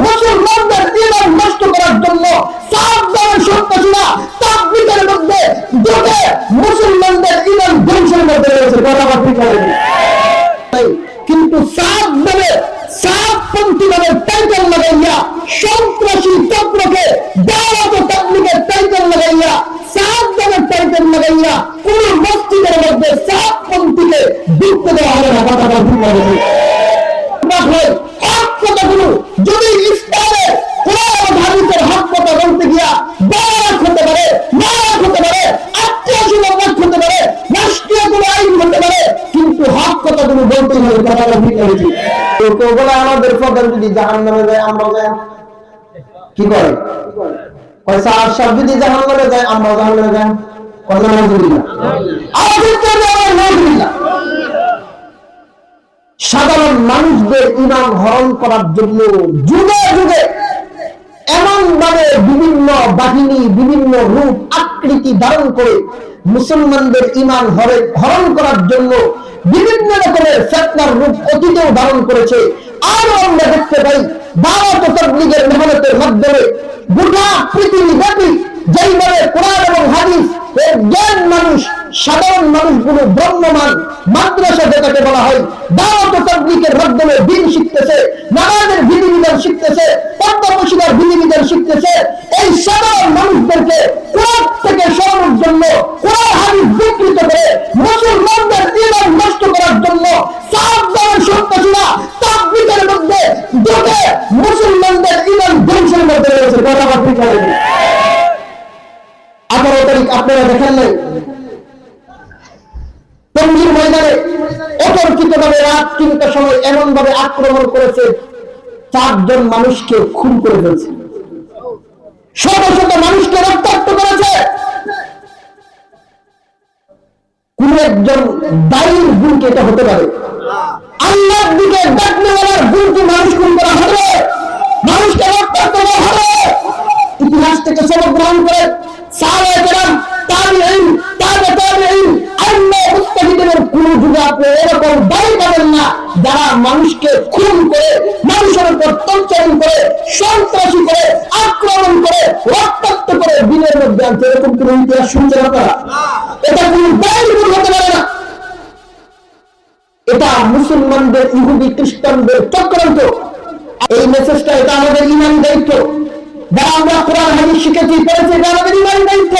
মুসলমানদের ইমান নষ্ট করার জন্য সাবধানের সন্ত্রাসীরা তাবলিগের মধ্যে ঢুকে মুসলমানদের ইমান ধ্বংসের মধ্যে রয়েছে। কথা ঠিক বলেনি। কিন্তু সাত দলে সাত পন্থী দলের টাইটেল লাগাইয়া, সন্ত্রাসী চক্রকে দাওয়াত তাবলিগের টাইটেল লাগাইয়া দলের টাইটেল লাগাইয়া কোন মসজিদের মধ্যে সাত পন্থীকে ঢুকতে দেওয়া হবে না। কথা কথা ঠিক বলেনি। রাখলে হক কথাগুলো যদি ইসলামে কোরআন ও হাদিসের হক কথা বলতে গিয়া বারাক হতে পারে নারাক হতে পারে আত্মীয় সুলভ হতে পারে রাষ্ট্রীয় কোনো আইন হতে পারে কিন্তু হক কথাগুলো ঠিক হয়েছে তো আমাদের প্রধান যদি জাহান নামে যায়। আমরা কি করে পয়সা যদি জাহান নামে যায়। আমরা জাহান নামে কথা আমাদের তো সাধারণ মানুষদের ইমান হরণ করার জন্য যুগে যুগে এমন ভাবে বিভিন্ন বাহিনী, বিভিন্ন রূপ, আকৃতি ধারণ করে মুসলমানদের ইমান হরে- হরণ করার জন্য বিভিন্ন রকমের ফেতনার রূপ অতীতেও ধারণ করেছে। আরও আমরা দেখতে পাই ভারত তবলিগের মেহনতের মাধ্যমে গোটা পৃথিবী ব্যাপী যেইভাবে কোরআন এবং হাদিস এর জ্ঞান মানুষ, সাধারণ মানুষগুলো ব্রহ্মমান, মাদ্রাসা যেটাকে বলা হয় দাওয়াত তাবলিগের মাধ্যমে দিন শিখতেছে বিধিবিধান শিখতেছে পদ্মপশিদার বিধিবিধান শিখতেছে, এই সাধারণ মানুষদেরকে কোরআন থেকে সরানোর জন্য, কোরআন হাদিস বিকৃত করে মুসলমানদের ইমান নষ্ট করার জন্য সন্ত্রাসীরা মধ্যে ঢুকে মুসলমানদের ইমান ধ্বংসের মধ্যে রয়েছে। কথা আঠারো তারিখ আপনারা দেখেন নাই? অতর্কিত ভাবে রাত তিনটার সময় এমন ভাবে আক্রমণ করেছে চারজন মানুষকে খুন করে ফেলছে। শত শত মানুষকে রক্তাক্ত করেছে। কোন একজন দায়ীর গুণকে এটা হতে পারে। আল্লাহর দিকে ডাকনেওয়ালার গুণকে মানুষ খুন করা যারা মানুষকে খুন করে, মানুষের উপর তঞ্চরণ করে, সন্ত্রাসী করে, আক্রমণ করে, রক্তাক্ত করে দিনের মধ্যে আনছে এরকম কোন ইতিহাস শুনছেন আপনারা? এটা কোন দায়ী গুণ হতে পারে না। এটা মুসলমানদের, ইহুদি, খ্রিস্টানদের চক্রান্ত। এই মেসেজটা এটা আমাদের ইমান দায়িত্ব। যারা আমরা কোরআন, হাদিস শিখেছি, পড়েছি, এটা আমাদের ইমান দায়িত্ব।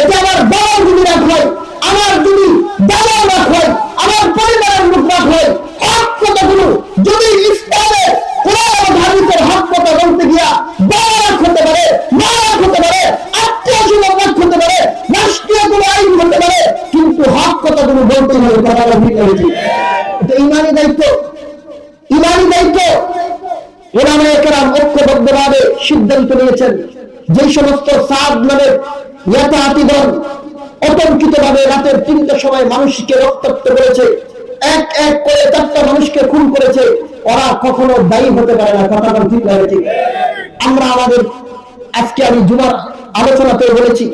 এটা আমার বাবার যদি রাখ হয় আমার যদি দাদার রাখ হয় আমার পরিবারের লোক রাখ হয় হক কথাগুলো যদি ইসলামে কোরআন এবং হাদিসের হক কথা বলতে গিয়া বাবার হতে পারে নারাক হতে পারে আত্মীয় সুলভ হতে পারে রাষ্ট্রীয় কোনো আইন হতে পারে কিন্তু হক কথাগুলো বলতে হবে কথাটা ঠিক হয়েছে এটা ইমানি দায়িত্ব ইমানি দায়িত্ব কেরাম ঐক্যবদ্ধভাবে সিদ্ধান্ত নিয়েছেন। যে সমস্ত সাদ নামের ইয়াতাহাতিগণ অতর্কিত ভাবে রাতের তিনটার সময় মানুষকে রক্তাক্ত করেছে, এক এক করে চারটা মানুষকে খুন করেছে, ওরা কখনো দায়ী হতে পারে না। কথাটা ঠিক ঠিক? আমরা আমাদের আজকে আমি জুমার আলোচনাতে বলেছি,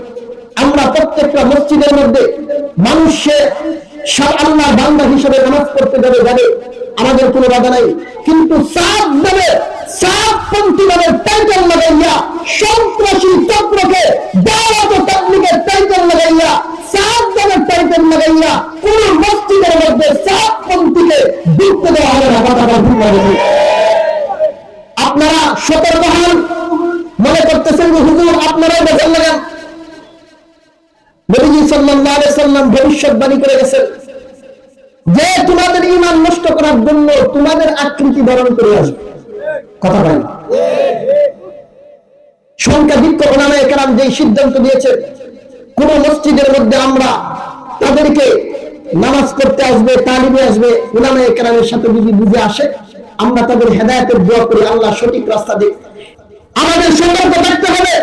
আমরা প্রত্যেকটা মসজিদের মধ্যে মানুষে আল্লাহ বান্দা হিসেবে নামাজ পড়তে যাবে যাবে। আমাদের কোনো বাধা নাই। কিন্তু সাত দেবে আপনারা সতর্ক হন। মনে করতেছেন যে, হুজুর আপনারাও বেতন লাগান। নবীজি সাল্লাল্লাহু আলাইহি সাল্লাম ভবিষ্যৎবাণী করে গেছেন যে, তোমাদের ঈমান নষ্ট করার জন্য তোমাদের আকৃতি ধারণ করে আসবে। কথা বলেন যে সিদ্ধান্ত কোন মসজিদের মধ্যে আমরা তাদেরকে নামাজ আসবে, তালিমে আসবে সাথে যদি বুঝে আসে, আমরা তাদের হেদায়তের দোয়া করি, আল্লাহ সঠিক রাস্তা দিক। আমাদের সতর্ক থাকতে হবে।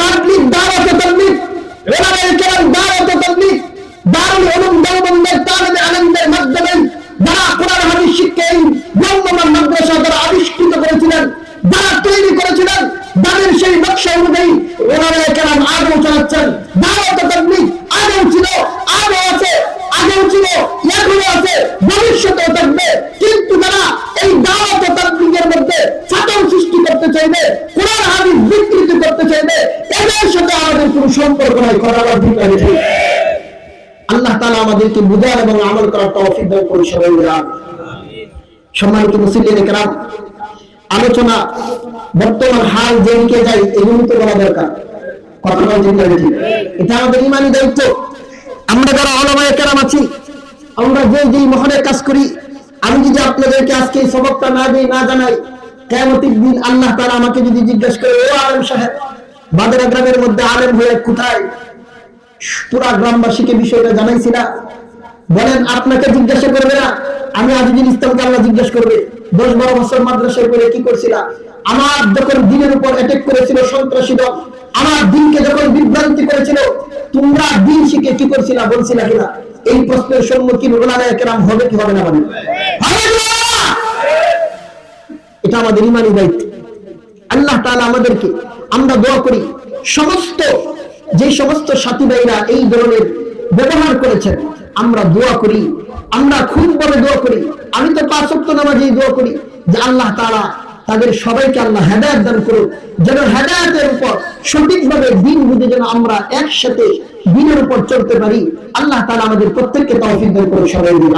তাবলিগ, দাওয়াত তাবলিগ ওলামায়ে কেরাম দাওয়াত তাবলিগ, দারুল উলুম দেওবন্দের তালিবে আনন্দের মাধ্যমে নকশা অনুযায়ী ওলামায়ে কেরাম আগেও চালাচ্ছেন দাওয়াত তাবলিগ আগেও ছিল, আগেও আছে, আগেও ছিল, এখনও আছে, ভবিষ্যতেও থাকবে কিন্তু যারা এই দাওয়াত তাবলিগের মধ্যে ফাটল সৃষ্টি করতে চাইবে, কোরআন, হাদিস বিকৃতি করতে চাইবে, এদের সাথে আমাদের কোনো সম্পর্ক নাই ঠিক আছে ঠিক? আল্লাহ তাআলা আমাদেরকে বুঝার এবং আমল করার তৌফিক দান করুন সবাই। সম্মানিত মুসলিম কেরাম আলোচনা, বর্তমান হাল যেদিকে যাই এগুলি তো বলা দরকার। এটা আমাদের ইমানি দায়িত্ব। আমরা যারা কেরাম আছি, আমরা যে যেই কাজ করি, আমি যদি আপনাদেরকে আজকে এই সবকটা না দিই, না জানাই দিন আল্লাহ তারা আমাকে যদি জিজ্ঞেস করে, ও আলম সাহেব, বাদেরা গ্রামের মধ্যে আলেম হয়ে কোথায়? পুরা গ্রামবাসীকে বিষয়টা জানাইছি না বলেন, আপনাকে জিজ্ঞাসা করবে না, আমি আজিজুল ইসলামকে আল্লাহ জিজ্ঞাসা করবে। দশ বারো বছর মাদ্রাসায় করে কি করছিলা আমার যখন দিনের উপর অ্যাটাক করেছিল, সন্ত্রাসী দল, আমার দিনকে যখন বিভ্রান্তি করেছিল, তোমরা দিন শিখে কি করছিলা, বলছিলা কিনা? এই প্রশ্নের সম্মুখীন ওলামায়ে কেরাম হবে কি হবে না না? এটা আমাদের ইমানি দায়িত্ব। আল্লাহ তাআলা আমাদেরকে, আমরা দোয়া করি, সমস্ত, যে সমস্ত সাথী ভাইরা এই ধরনের ব্যবহার করেছেন, আমরা দোয়া করি, আমরা খুব ভাবে দোয়া করি। আমি তো পাঁচ ওয়াক্ত নামাজেই দোয়া করি যে আল্লাহ তারা তাদের সবাইকে আল্লাহ হেদায়ত দান করুক, যেন হেদায়তের উপর সঠিকভাবে দিন বুঝে যেন আমরা একসাথে দিনের উপর চলতে পারি। আল্লাহ তারা আমাদের প্রত্যেককে তহফিক দান করে সবাই। দিন